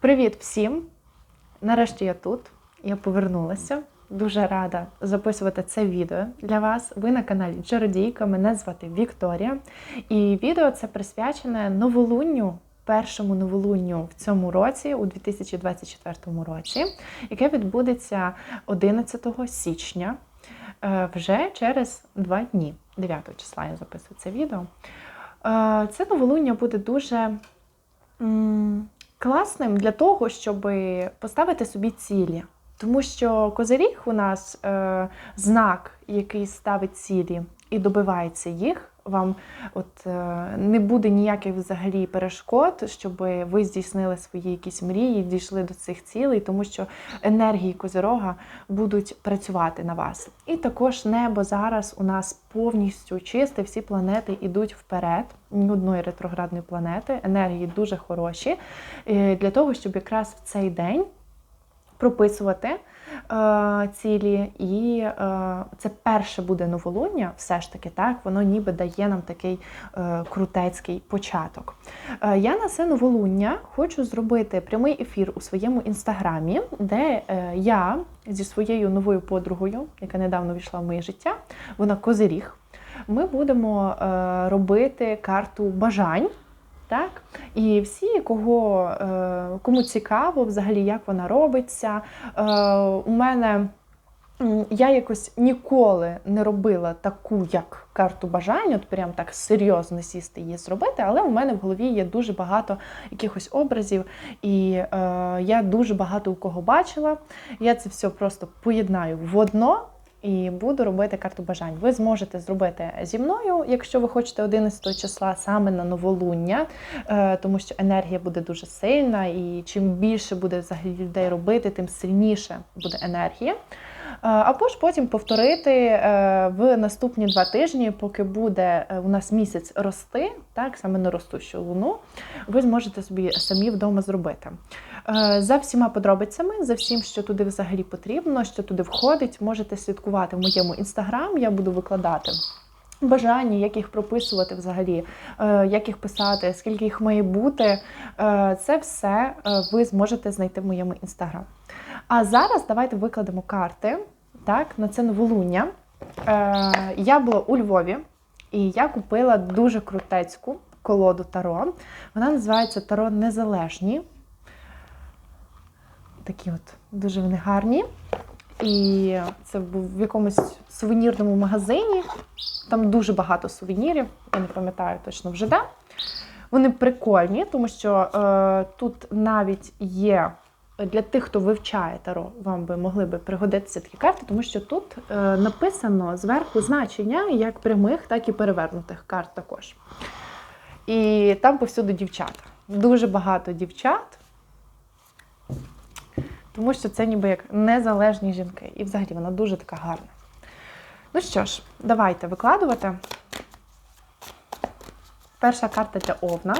Привіт всім! Нарешті я тут. Я повернулася. Дуже рада записувати це відео для вас. Ви на каналі Чародійка. Мене звати Вікторія. І відео це присвячене новолунню, першому новолунню в цьому році, у 2024 році, яке відбудеться 11 січня, е, вже через два дні. 9 числа я записую це відео. Е, Це новолуння буде дуже класним для того, щоб поставити собі цілі. Тому що козиріг у нас е, знак, який ставить цілі і добивається їх. Вам от е, не буде ніяких взагалі перешкод, щоб ви здійснили свої якісь мрії, дійшли до цих цілей, тому що енергії козирога будуть працювати на вас. І також небо зараз у нас повністю чисте, всі планети йдуть вперед, ні одної ретроградної планети, енергії дуже хороші е, для того, щоб якраз в цей день прописувати е, цілі, і е, це перше буде новолуння, все ж таки, так, воно ніби дає нам такий е, крутецький початок. Е, я на це новолуння хочу зробити прямий ефір у своєму інстаграмі, де е, я зі своєю новою подругою, яка недавно війшла в моє життя, вона козиріг. Ми будемо е, робити карту бажань. Так? І всі, кого, е, кому цікаво, взагалі, як вона робиться. Е, у мене я якось ніколи не робила таку, як карту бажань, от прям так серйозно сісти її зробити, але у мене в голові є дуже багато якихось образів, і е, я дуже багато у кого бачила. Я це все просто поєднаю в одно. І буду робити карту бажань. Ви зможете зробити зі мною, якщо ви хочете 11 числа саме на новолуння, е, тому що енергія буде дуже сильна, і чим більше буде взагалі людей робити, тим сильніше буде енергія. Е, Або ж потім повторити е, в наступні два тижні, поки буде у нас місяць рости, так саме на ростущу луну, ви зможете собі самі вдома зробити. Е, За всіма подробицями, за всім, що туди взагалі потрібно, що туди входить, можете слідкувати в моєму інстаграм. Я буду викладати. Бажання, як їх прописувати взагалі, е, як їх писати, скільки їх має бути, е, це все ви зможете знайти в моєму інстаграм. А зараз давайте викладемо карти так, на це новолуння. Я була у Львові і я купила дуже крутецьку колоду Таро. Вона називається Таро Незалежні. Такі от дуже вони гарні. І це був в якомусь сувенірному магазині. Там дуже багато сувенірів, я не пам'ятаю точно вже де. Вони прикольні, тому що е, тут навіть є для тих, хто вивчає таро, вам би могли би пригодитися такі карти, тому що тут е, написано зверху значення як прямих, так і перевернутих карт також. І там повсюди дівчата. Дуже багато дівчат, тому що це ніби як незалежні жінки. І взагалі вона дуже така гарна. Ну що ж, давайте викладувати. Перша карта для Овна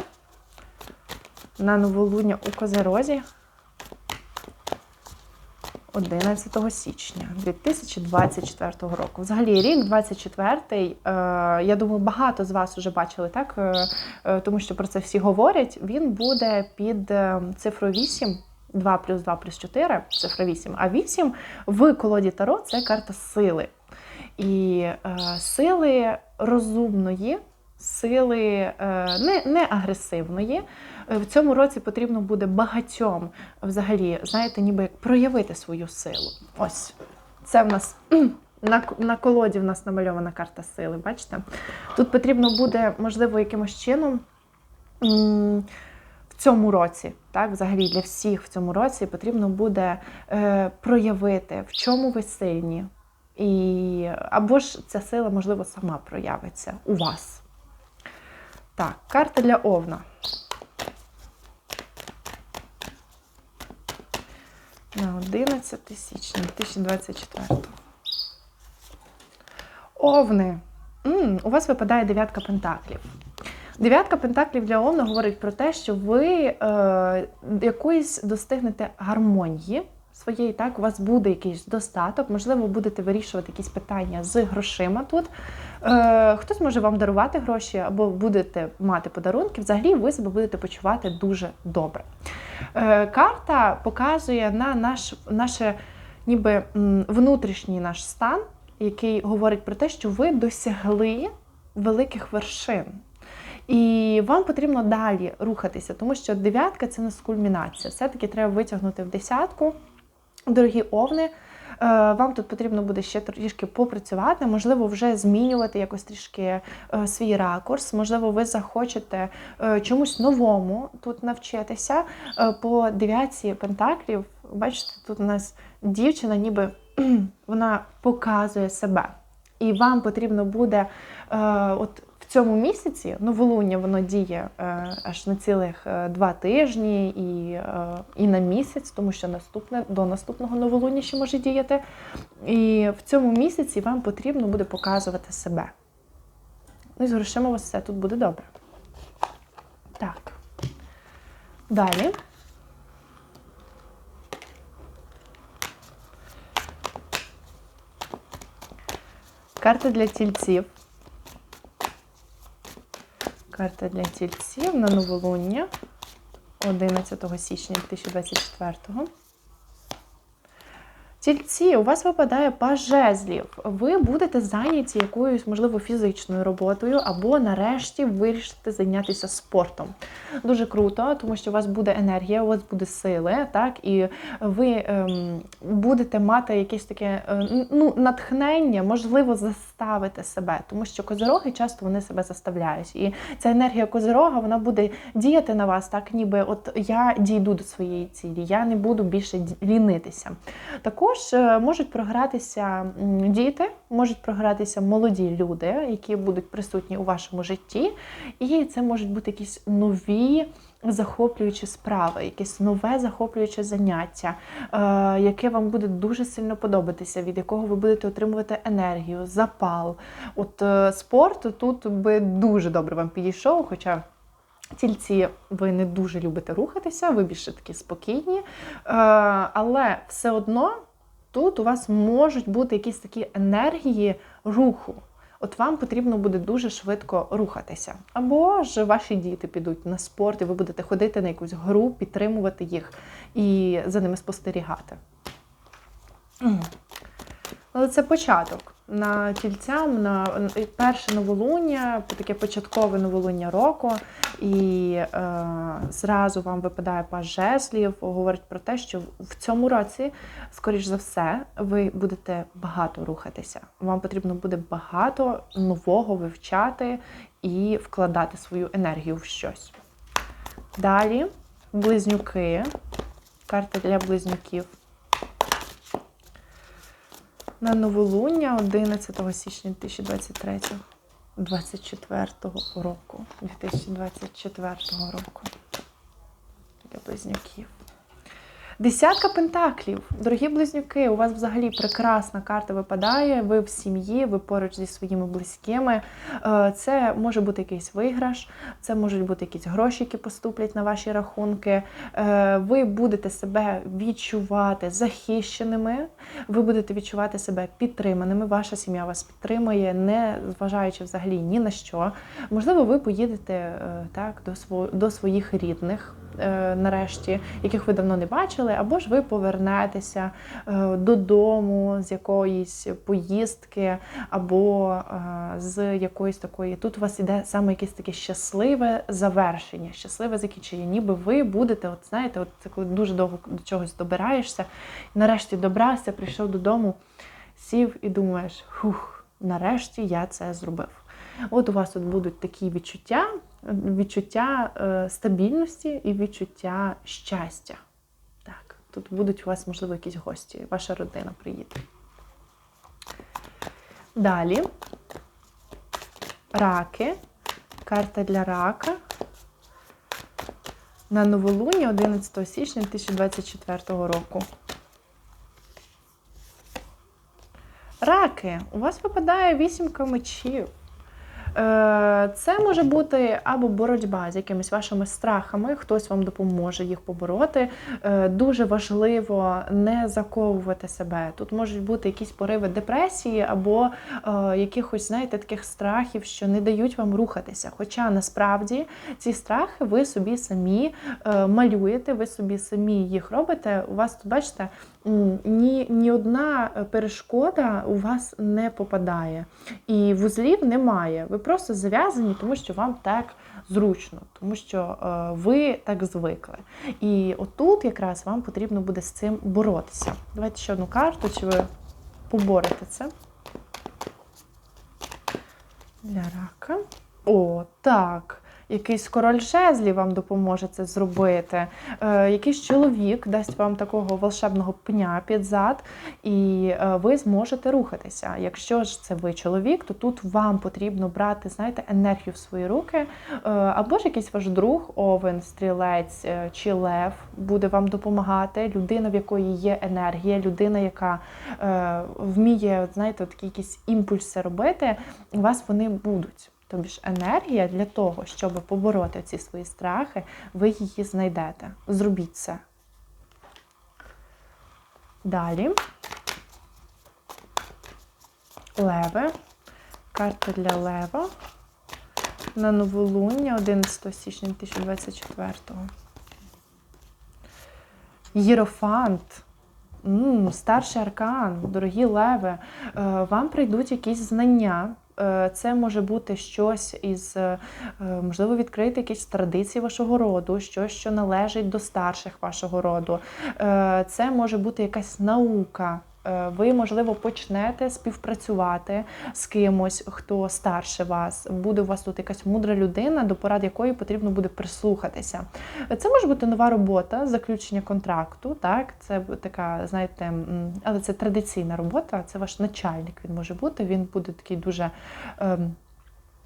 на новолуння у Козерозі 11 січня 2024 року. Взагалі, рік 24-й, е, я думаю, багато з вас вже бачили, так? Е, е, тому що про це всі говорять. Він буде під цифрою 8. 2 плюс 2 плюс 4, цифра 8. А 8 в колоді Таро це карта сили. І е, сили розумної, сили е, не, не агресивної. В цьому році потрібно буде багатьом взагалі, знаєте, ніби як проявити свою силу. Ось це в нас на, на колоді в нас намальована карта сили. Бачите? Тут потрібно буде, можливо, якимось чином. М, цьому році, так, взагалі для всіх в цьому році потрібно буде е, проявити, в чому ви сильні, і або ж ця сила, можливо, сама проявиться у вас. Так, карта для Овна. На 11 січня 2024. Овни. М, у вас випадає дев'ятка пентаклів. Дев'ятка пентаклів для Овна говорить про те, що ви е, якоїсь достигнете гармонії своєї, так, у вас буде якийсь достаток, можливо, будете вирішувати якісь питання з грошима тут. Е, хтось може вам дарувати гроші або будете мати подарунки. Взагалі ви себе будете почувати дуже добре. Е, карта показує на наш, наше ніби внутрішній наш стан, який говорить про те, що ви досягли великих вершин. І вам потрібно далі рухатися, тому що дев'ятка це не кульмінація. Все-таки треба витягнути в десятку. Дорогі овни, е, вам тут потрібно буде ще трішки попрацювати, можливо, вже змінювати якось трішки е, свій ракурс. Можливо, ви захочете е, чомусь новому тут навчитися. По дев'ятці пентаклів, бачите, тут у нас дівчина, ніби вона показує себе. І вам потрібно буде от цьому місяці новолуння воно діє е, аж на цілих е, два тижні і, е, і на місяць, тому що наступне до наступного новолуння ще може діяти. І в цьому місяці вам потрібно буде показувати себе. Ну і з грошима у вас все тут буде добре. Так. Далі. Карта для тільців. Карта для тільців на новолуння 11 січня 2024 Тільці, у вас випадає паж жезлів. Ви будете зайняті якоюсь, можливо, фізичною роботою, або нарешті вирішите зайнятися спортом. Дуже круто, тому що у вас буде енергія, у вас буде сили, так, і ви ем, будете мати якесь таке е, ну, натхнення, можливо, заставити себе, тому що козороги часто вони себе заставляють. І ця енергія козирога вона буде діяти на вас, так ніби от я дійду до своєї цілі, я не буду більше лінитися. Також е, можуть програтися діти, можуть програтися молоді люди, які будуть присутні у вашому житті, і це можуть бути якісь нові. Захоплюючі справи, якесь нове захоплююче заняття, е, яке вам буде дуже сильно подобатися, від якого ви будете отримувати енергію, запал. От е, спорт тут би дуже добре вам підійшов, хоча тільці ви не дуже любите рухатися, ви більше такі спокійні. Але все одно тут у вас можуть бути якісь такі енергії руху. От вам потрібно буде дуже швидко рухатися. Або ж ваші діти підуть на спорт, і ви будете ходити на якусь гру, підтримувати їх і за ними спостерігати. Але це початок. На тільцям, на перше новолуння, таке початкове новолуння року, і е, зразу вам випадає паж жезлів, говорить про те, що в цьому році, скоріш за все, ви будете багато рухатися. Вам потрібно буде багато нового вивчати і вкладати свою енергію в щось. Далі близнюки. Карта для близнюків. На новолуння 11 січня 2023 24 року. 2024 року. Для близнюків. Десятка пентаклів. Дорогі близнюки, у вас взагалі прекрасна карта випадає. Ви в сім'ї, ви поруч зі своїми близькими. Е, Це може бути якийсь виграш, це можуть бути якісь гроші, які поступлять на ваші рахунки. Е, Ви будете себе відчувати захищеними, ви будете відчувати себе підтриманими. Ваша сім'я вас підтримує, не зважаючи взагалі ні на що. Можливо, ви поїдете е, так до сво- до своїх рідних. Е, Нарешті, яких ви давно не бачили, або ж ви повернетеся е, додому з якоїсь поїздки, або е, з якоїсь такої. Тут у вас іде саме якесь таке щасливе завершення, щасливе закінчення. Ніби ви будете, от знаєте, от це коли дуже довго до чогось добираєшся, нарешті добрався, прийшов додому, сів і думаєш, хух, нарешті я це зробив. От у вас тут будуть такі відчуття, відчуття е, стабільності і відчуття щастя. Так, тут будуть у вас, можливо, якісь гості, ваша родина приїде. Далі. Раки. Карта для рака. На новолуння 11 січня 2024 року. Раки, у вас випадає вісімка мечів. Е, Це може бути або боротьба з якимись вашими страхами, хтось вам допоможе їх побороти. Е, Дуже важливо не заковувати себе. Тут можуть бути якісь пориви депресії або е, якихось, знаєте, таких страхів, що не дають вам рухатися. Хоча насправді ці страхи ви собі самі малюєте, ви собі самі їх робите. У вас тут, бачите, ні, ні одна перешкода у вас не попадає. І вузлів немає. Ви просто зав'язані, тому що вам так зручно, тому що е, ви так звикли. І отут якраз вам потрібно буде з цим боротися. Давайте ще одну карту, чи ви поборете це. Для рака. О, так. Якийсь король жезлів вам допоможе це зробити. Е, якийсь чоловік дасть вам такого волшебного пня під зад, і е, ви зможете рухатися. Якщо ж це ви чоловік, то тут вам потрібно брати, знаєте, енергію в свої руки. Е, або ж якийсь ваш друг, овен, стрілець чи лев буде вам допомагати. Людина, в якої є енергія, людина, яка вміє, знаєте, такі якісь імпульси робити, у вас вони будуть. Тобі ж енергія для того, щоб побороти ці свої страхи, ви її знайдете. Зробіть це. Далі. Леви. Карта для лева. На новолуння 11 січня 2024. Єрофант. Старший аркан, дорогі леви, е, вам прийдуть якісь знання. Е, Це може бути щось із, е, можливо, відкрити якісь традиції вашого роду, щось, що належить до старших вашого роду. Е, Це може бути якась наука. Е, Ви, можливо, почнете співпрацювати з кимось, хто старше вас. Буде у вас тут якась мудра людина, до порад якої потрібно буде прислухатися. Це може бути нова робота, заключення контракту. Так, це така, знаєте, але це традиційна робота. Це ваш начальник. Він може бути. Він буде такий дуже. ем,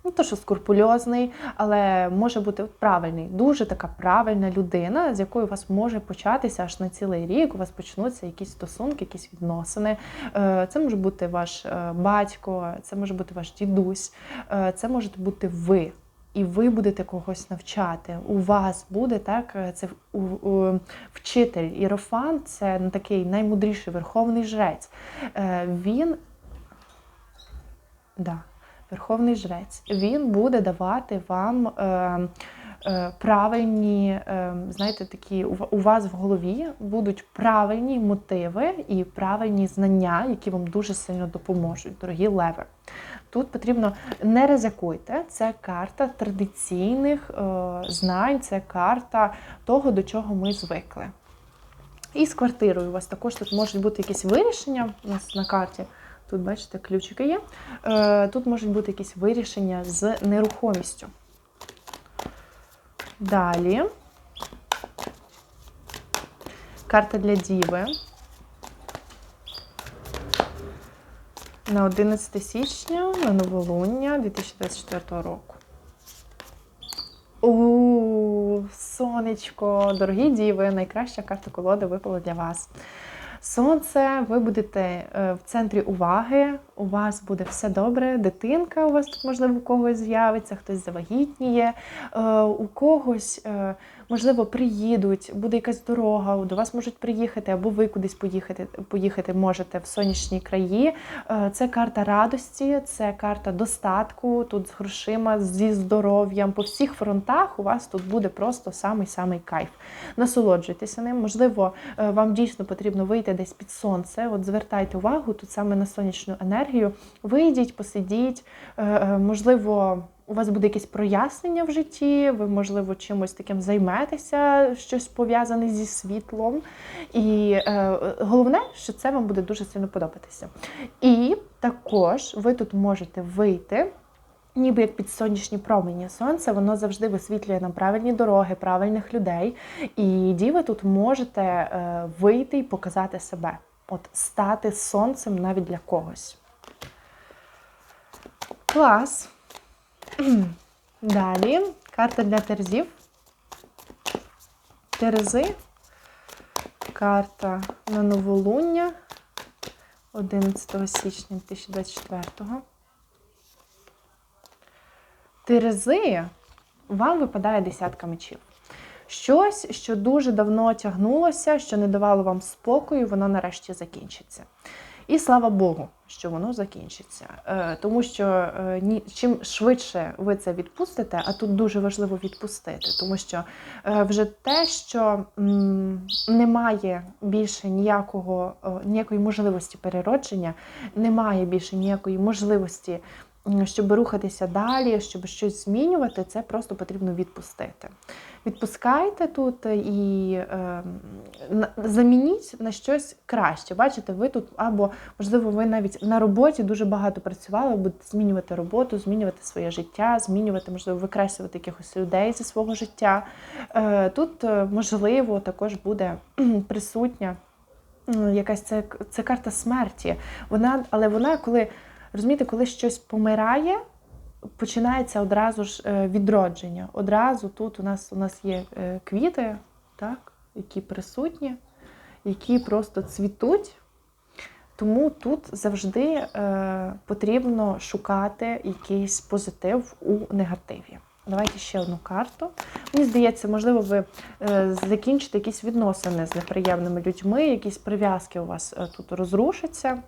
Ну, то, що скрупульозний, але може бути правильний, дуже така правильна людина, з якою у вас може початися аж на цілий рік. У вас почнуться якісь стосунки, якісь відносини. Е, Це може бути ваш е, батько, це може бути ваш дідусь, е, це можете бути ви. І ви будете когось навчати. У вас буде так, це у, у, вчитель Ірофан, це такий наймудріший верховний жрець. Він. Да. Верховний жрець, він буде давати вам е, е, правильні, е, знаєте, такі у, вас в голові будуть правильні мотиви і правильні знання, які вам дуже сильно допоможуть, дорогі леви. Тут потрібно не ризикуйте. Це карта традиційних е, знань, це карта того, до чого ми звикли. І з квартирою у вас також тут можуть бути якісь вирішення у нас на карті. Тут, бачите, ключики є. Е, Тут можуть бути якісь вирішення з нерухомістю. Далі. Карта для Діви. На 11 січня, на новолуння 2024 року. У сонечко, дорогі діви, найкраща карта колоди випала для вас. Сонце, ви будете е, в центрі уваги, у вас буде все добре, дитинка у вас тут, можливо, у когось з'явиться, хтось завагітніє, е, у когось, е, можливо, приїдуть, буде якась дорога, до вас можуть приїхати, або ви кудись поїхати, поїхати можете в сонячні краї. Е, Це карта радості, це карта достатку, тут з грошима, зі здоров'ям. По всіх фронтах у вас тут буде просто самий-самий кайф. Насолоджуйтеся ним. Можливо, вам дійсно потрібно вийти десь під сонце. От звертайте увагу тут саме на сонячну енергію. Вийдіть, посидіть, е, е, можливо. У вас буде якесь прояснення в житті, ви, можливо, чимось таким займетеся, щось пов'язане зі світлом. І е, головне, що це вам буде дуже сильно подобатися. І також ви тут можете вийти. Ніби як під сонячні промені сонце, воно завжди висвітлює нам правильні дороги, правильних людей. І діви тут можете вийти і показати себе, от стати сонцем навіть для когось. Клас. Далі карта для терезів. Терези. Карта на новолуння 11 січня 2024. Терези вам випадає десятка мечів. Щось, що дуже давно тягнулося, що не давало вам спокою, воно нарешті закінчиться. І слава Богу, що воно закінчиться. Е, тому що е, чим швидше ви це відпустите, а тут дуже важливо відпустити, тому що е, вже те, що немає більше ніякого, ніякої можливості переродження, немає більше ніякої можливості. Щоб рухатися далі, щоб щось змінювати, це просто потрібно відпустити. Відпускайте тут і е, замініть на щось краще. Бачите, ви тут або, можливо, ви навіть на роботі дуже багато працювали, будете змінювати роботу, змінювати своє життя, змінювати, можливо, викреслювати якихось людей зі свого життя. Е, тут, е, можливо, також буде присутня якась це, це карта смерті. Вона, але вона, коли розумієте, коли щось помирає. Починається одразу ж е, відродження. Одразу тут у нас у нас є е, квіти, так, які присутні, які просто цвітуть. Тому тут завжди е, потрібно шукати якийсь позитив у негативі. Давайте ще одну карту. Мені здається, можливо, ви е, закінчите якісь відносини з неприємними людьми, якісь прив'язки у вас тут розрушаться.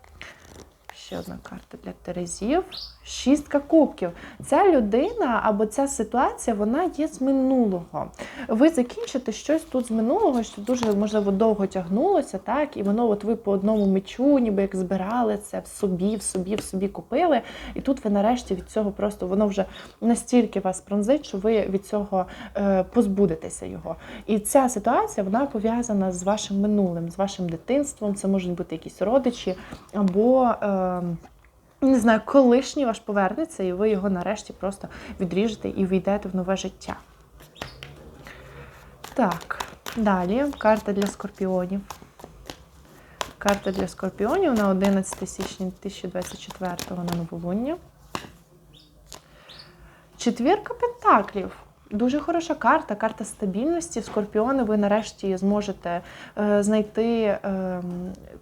Ще одна карта для Терезів. Шістка кубків. Ця людина або ця ситуація вона є з минулого. Ви закінчите щось тут з минулого, що дуже можливо довго тягнулося, так, і воно, от ви по одному мечу, ніби як збирали це в собі, в собі, в собі купили. І тут ви нарешті від цього просто воно вже настільки вас пронзить, що ви від цього е, позбудетеся його. І ця ситуація вона пов'язана з вашим минулим, з вашим дитинством. Це можуть бути якісь родичі або. Е, не знаю, колишній ваш повернеться, і ви його нарешті просто відріжете і війдете в нове життя. Так, далі карта для скорпіонів. Карта для скорпіонів на 11 січня 2024 на новолуння. Четвірка пентаклів. Дуже хороша карта, карта стабільності. Скорпіони, ви нарешті зможете е, знайти е,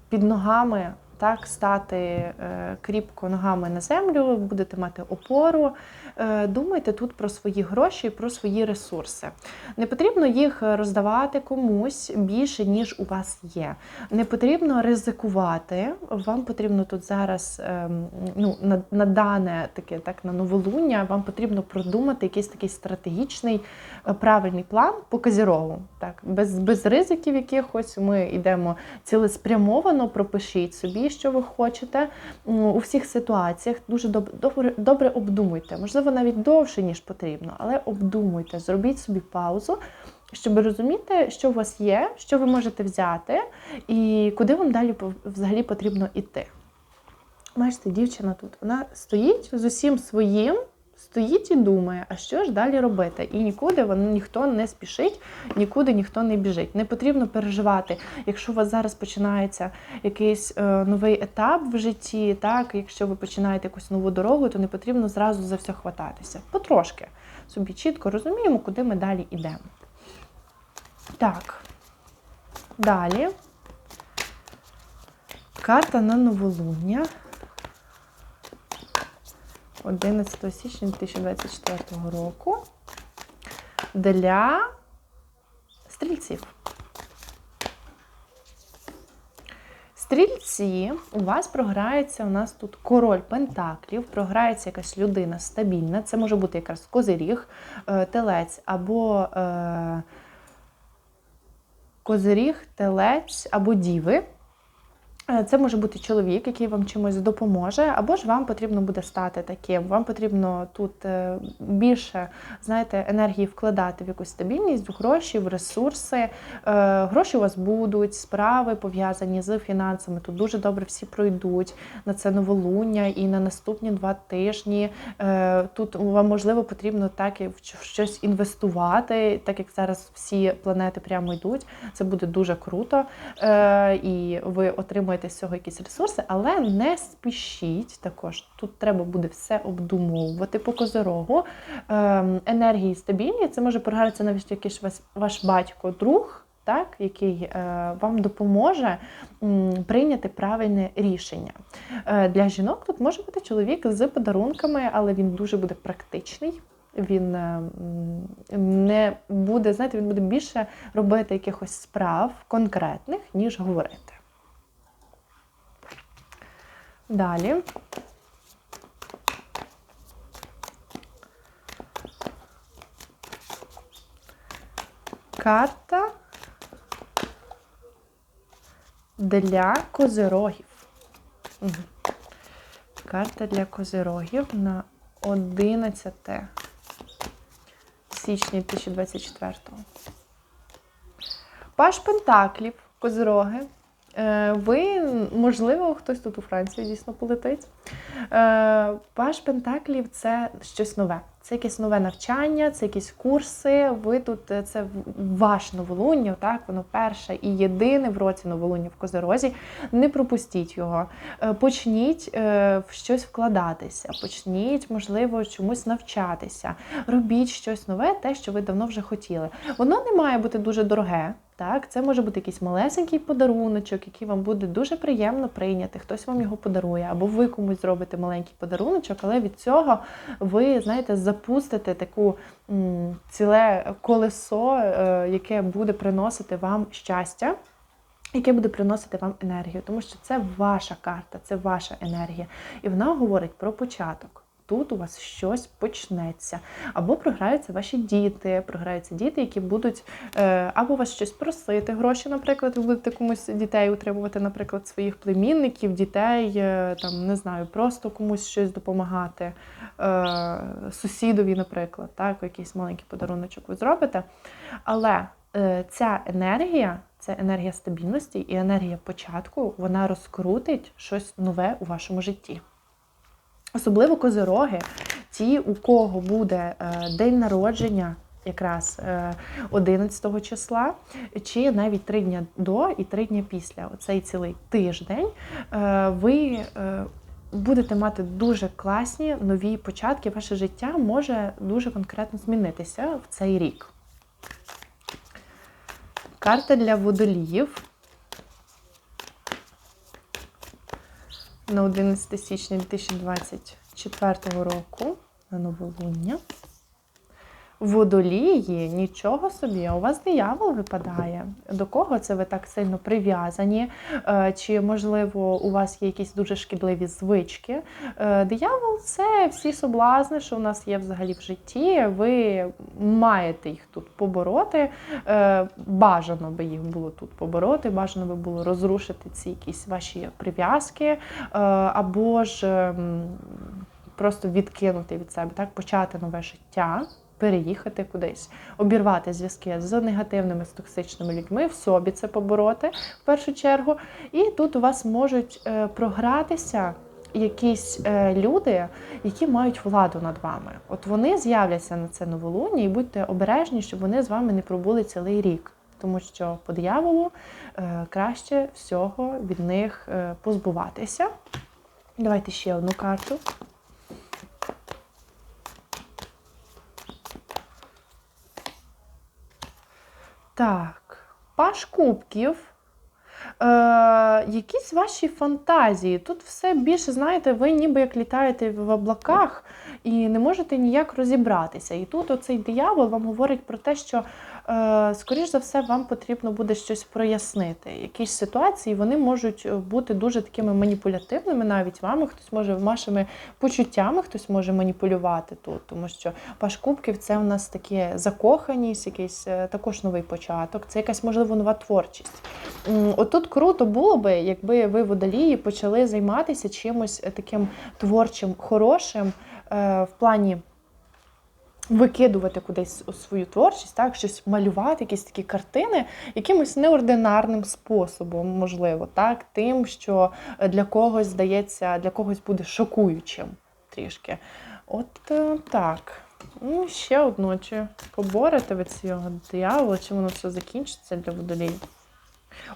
під ногами, так, стати е, кріпко ногами на землю, будете мати опору. Е, думайте тут про свої гроші, про свої ресурси. Не потрібно їх роздавати комусь більше, ніж у вас є. Не потрібно ризикувати. Вам потрібно тут зараз ем, ну, на, на дане таке, так, на новолуння, вам потрібно продумати якийсь такий стратегічний е, правильний план по Козірову. Так, без, без ризиків якихось ми йдемо цілеспрямовано, пропишіть собі, що ви хочете. У всіх ситуаціях дуже добре, добре, обдумуйте. Можливо, навіть довше, ніж потрібно, але обдумуйте, зробіть собі паузу. Щоб розуміти, що у вас є, що ви можете взяти, і куди вам далі взагалі потрібно йти. Бачите, дівчина тут вона стоїть з усім своїм, стоїть і думає, а що ж далі робити? І нікуди воно ніхто не спішить, нікуди ніхто не біжить. Не потрібно переживати, якщо у вас зараз починається якийсь е, новий етап в житті, так, якщо ви починаєте якусь нову дорогу, то не потрібно зразу за все хвататися. Потрошки собі чітко розуміємо, куди ми далі йдемо. Так. Далі. Карта на новолуння. 11 січня 2024 року. Для стрільців. Стрільці, у вас програється у нас тут король пентаклів, програється якась людина стабільна. Це може бути якраз козиріг, е, телець або е, козиріг, телець або діви. Е, Це може бути чоловік, який вам чимось допоможе, або ж вам потрібно буде стати таким. Вам потрібно тут е, більше знаєте, енергії вкладати в якусь стабільність, в гроші, в ресурси. Е, Гроші у вас будуть, справи пов'язані з фінансами. Тут дуже добре всі пройдуть на це новолуння і на наступні два тижні. Тут вам можливо потрібно так і в щось інвестувати, так як зараз всі планети прямо йдуть. Це буде дуже круто. І ви отримуєте з цього якісь ресурси, але не спішіть також. Тут треба буде все обдумовувати по козирогу. Ем, Енергії стабільні. Це може програтися навіть якийсь ваш, батько, друг. Так, який е, вам допоможе прийняти правильне рішення. Е, для жінок тут може бути чоловік з подарунками, але він дуже буде практичний. Він е, не буде, знаєте, він буде більше робити якихось справ конкретних, ніж говорити. Далі. Карта для козирогів. Карта для козирогів на 11 січня 2024. Паш Пентаклів, козироги. Е, Ви, можливо, хтось тут у Франції дійсно полетить. Е, Паш Пентаклів це щось нове. Це якесь нове навчання, це якісь курси. Ви тут е, це ваш новолуння, так воно перше і єдине в році новолуння в Козерозі. Не пропустіть його. Е, Почніть е, в щось вкладатися, почніть, можливо, чомусь навчатися. Робіть щось нове, те, що ви давно вже хотіли. Воно не має бути дуже дороге. Так, це може бути якийсь малесенький подаруночок, який вам буде дуже приємно прийняти. Хтось вам його подарує, або ви комусь зробите маленький подаруночок, але від цього ви, знаєте, запустите таку ціле колесо, е, яке буде приносити вам щастя. Яке буде приносити вам енергію, тому що це ваша карта, це ваша енергія. І вона говорить про початок. Тут у вас щось почнеться. Або програються ваші діти, програються діти, які будуть е, або вас щось просити, гроші, наприклад, ви будете комусь дітей утримувати, наприклад, своїх племінників, дітей, е, там не знаю, просто комусь щось допомагати, е, сусідові, наприклад, так, якийсь маленький подаруночок ви зробите. Але ця енергія, це енергія стабільності і енергія початку, вона розкрутить щось нове у вашому житті. Особливо козироги, ті, у кого буде е, день народження якраз е, 11 числа, чи навіть три дні до і три дні після оцей цілий тиждень, е, ви е, будете мати дуже класні нові початки. Ваше життя може дуже конкретно змінитися в цей рік. Карта для водоліїв. На 11 січня 2024 року на новолуння. Водолії, нічого собі, у вас диявол випадає. До кого це ви так сильно прив'язані? Е, Чи, можливо, у вас є якісь дуже шкідливі звички? Е, Диявол це всі соблазни, що у нас є взагалі в житті. Ви маєте їх тут побороти. Е, Бажано би їх було тут побороти, бажано би було розрушити ці якісь ваші прив'язки, або ж ем, просто відкинути від себе, так, почати нове життя переїхати кудись, обірвати зв'язки з негативними, з токсичними людьми, в собі це побороти в першу чергу. І тут у вас можуть е, програтися. Якісь е, люди, які мають владу над вами, от вони з'являться на це новолуння, і будьте обережні, щоб вони з вами не пробули цілий рік, тому що по дияволу е, краще всього від них е, позбуватися. Давайте ще одну карту. Так, паш кубків. Е, якісь ваші фантазії. Тут все більше, знаєте, ви ніби як літаєте в облаках і не можете ніяк розібратися. І тут оцей диявол вам говорить про те, що, скоріш за все, вам потрібно буде щось прояснити. Якісь ситуації вони можуть бути дуже такими маніпулятивними навіть вами. Хтось може вашими почуттями, хтось може маніпулювати тут, тому що паш кубків це у нас таке закоханість, якийсь е, також новий початок, це якась можливо нова творчість. Отут круто було би, якби ви водолії почали займатися чимось таким творчим, хорошим е, в плані. Викидувати кудись свою творчість, так, щось малювати, якісь такі картини якимось неординарним способом, можливо, так, тим, що для когось здається, для когось буде шокуючим трішки. От е, так. Ну, ще одну, чи поборете ви цього диявола, чи воно все закінчиться для водолії?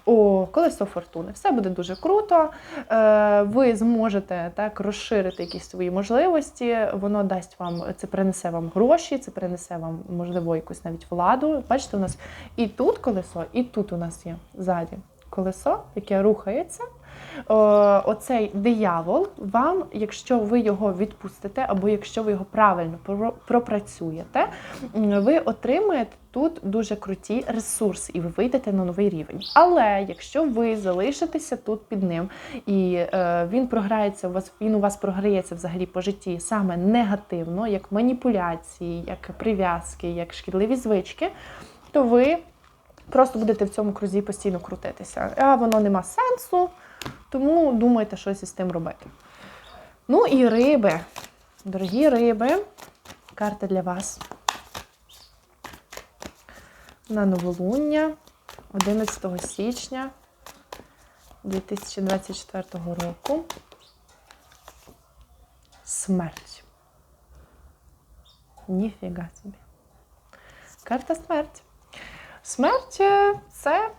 О, колесо фортуни. Все буде дуже круто. Е, Ви зможете так розширити якісь свої можливості. Воно дасть вам, це принесе вам гроші, це принесе вам, можливо, якусь навіть владу. Бачите, у нас і тут колесо, і тут у нас є ззаді колесо, яке рухається. О, оцей диявол вам, якщо ви його відпустите, або якщо ви його правильно пропрацюєте, ви отримаєте тут дуже круті ресурси, і ви вийдете на новий рівень. Але якщо ви залишитеся тут під ним, і е, він програється у вас, він у вас програється взагалі по житті саме негативно, як маніпуляції, як прив'язки, як шкідливі звички, то ви просто будете в цьому крузі постійно крутитися. А воно нема сенсу, тому думайте, щось із тим робити. Ну і риби. Дорогі риби, карта для вас. На новолуння 11 січня 2024 року. Смерть. Ніфіга собі. Карта смерть. Смерть е, це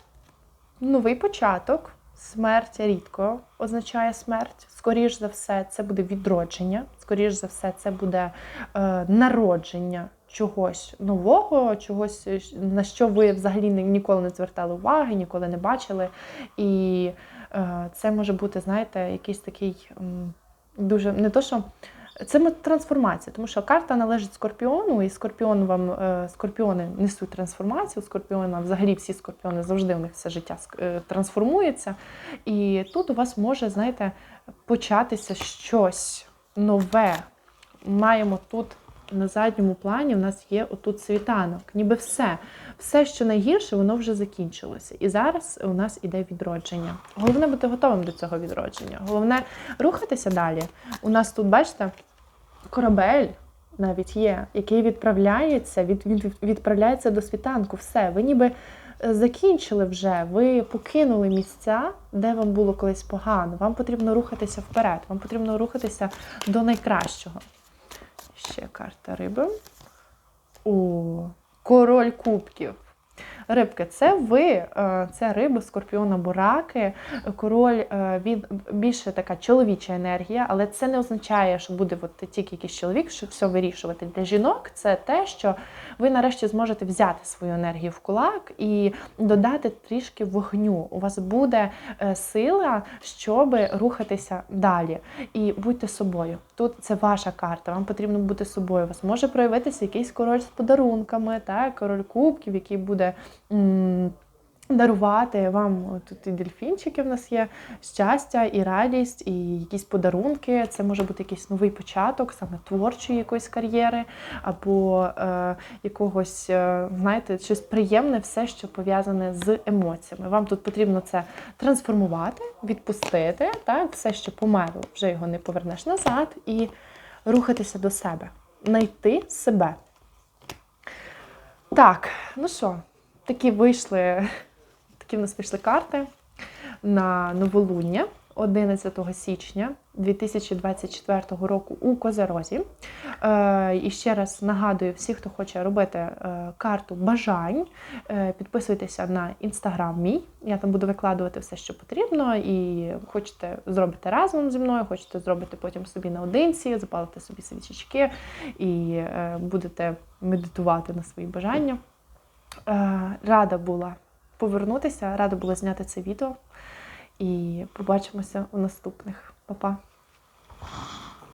новий початок. Смерть рідко означає смерть. Скоріш за все, це буде відродження. Скоріш за все, це буде е, народження чогось нового, чогось, е, на що ви взагалі ніколи не звертали уваги, ніколи не бачили. І е, це може бути, знаєте, якийсь такий дуже не то, що. Це трансформація, тому що карта належить скорпіону, і скорпіон вам е, скорпіони несуть трансформацію. Скорпіона, взагалі всі скорпіони завжди у них все життя е, трансформується. І тут у вас може, знаєте, початися щось нове. Маємо тут на задньому плані, у нас є отут світанок, ніби все. Все, що найгірше, воно вже закінчилося. І зараз у нас іде відродження. Головне бути готовим до цього відродження. Головне рухатися далі. У нас тут, бачите, корабель навіть є, який відправляється, від, від, відправляється до світанку. Все, ви ніби е, закінчили вже, ви покинули місця, де вам було колись погано. Вам потрібно рухатися вперед, вам потрібно рухатися до найкращого. Ще карта риби. О, король кубків. Рибки, це ви, е, це риби, скорпіон або раки. Король е, він більше така чоловіча енергія, але це не означає, що буде от тільки якийсь чоловік, що все вирішувати. Для жінок це те, що ви нарешті зможете взяти свою енергію в кулак і додати трішки вогню. У вас буде е, сила, щоб рухатися далі. І будьте собою. Тут це ваша карта. Вам потрібно бути собою. У вас може проявитися якийсь король з подарунками, так, король кубків, який буде. Дарувати вам тут і дельфінчики в нас є щастя, і радість, і якісь подарунки. Це може бути якийсь новий початок, саме творчої якоїсь кар'єри, або е, якогось, е, знаєте, щось приємне, все, що пов'язане з емоціями. Вам тут потрібно це трансформувати, відпустити, так, все, що померло, вже його не повернеш назад, і рухатися до себе, знайти себе. Так, ну що, такі вийшли, такі в нас вийшли карти на новолуння 11 січня 2024 року у Козерозі. Е, і ще раз нагадую, всі, хто хоче робити е, карту бажань, е, підписуйтеся на інстаграм мій. Я там буду викладувати все, що потрібно. І хочете зробити разом зі мною, хочете зробити потім собі наодинці, запалити собі свічечки і будете медитувати на свої бажання. Е, Рада була повернутися, рада була зняти це відео. І побачимося у наступних. Па-па!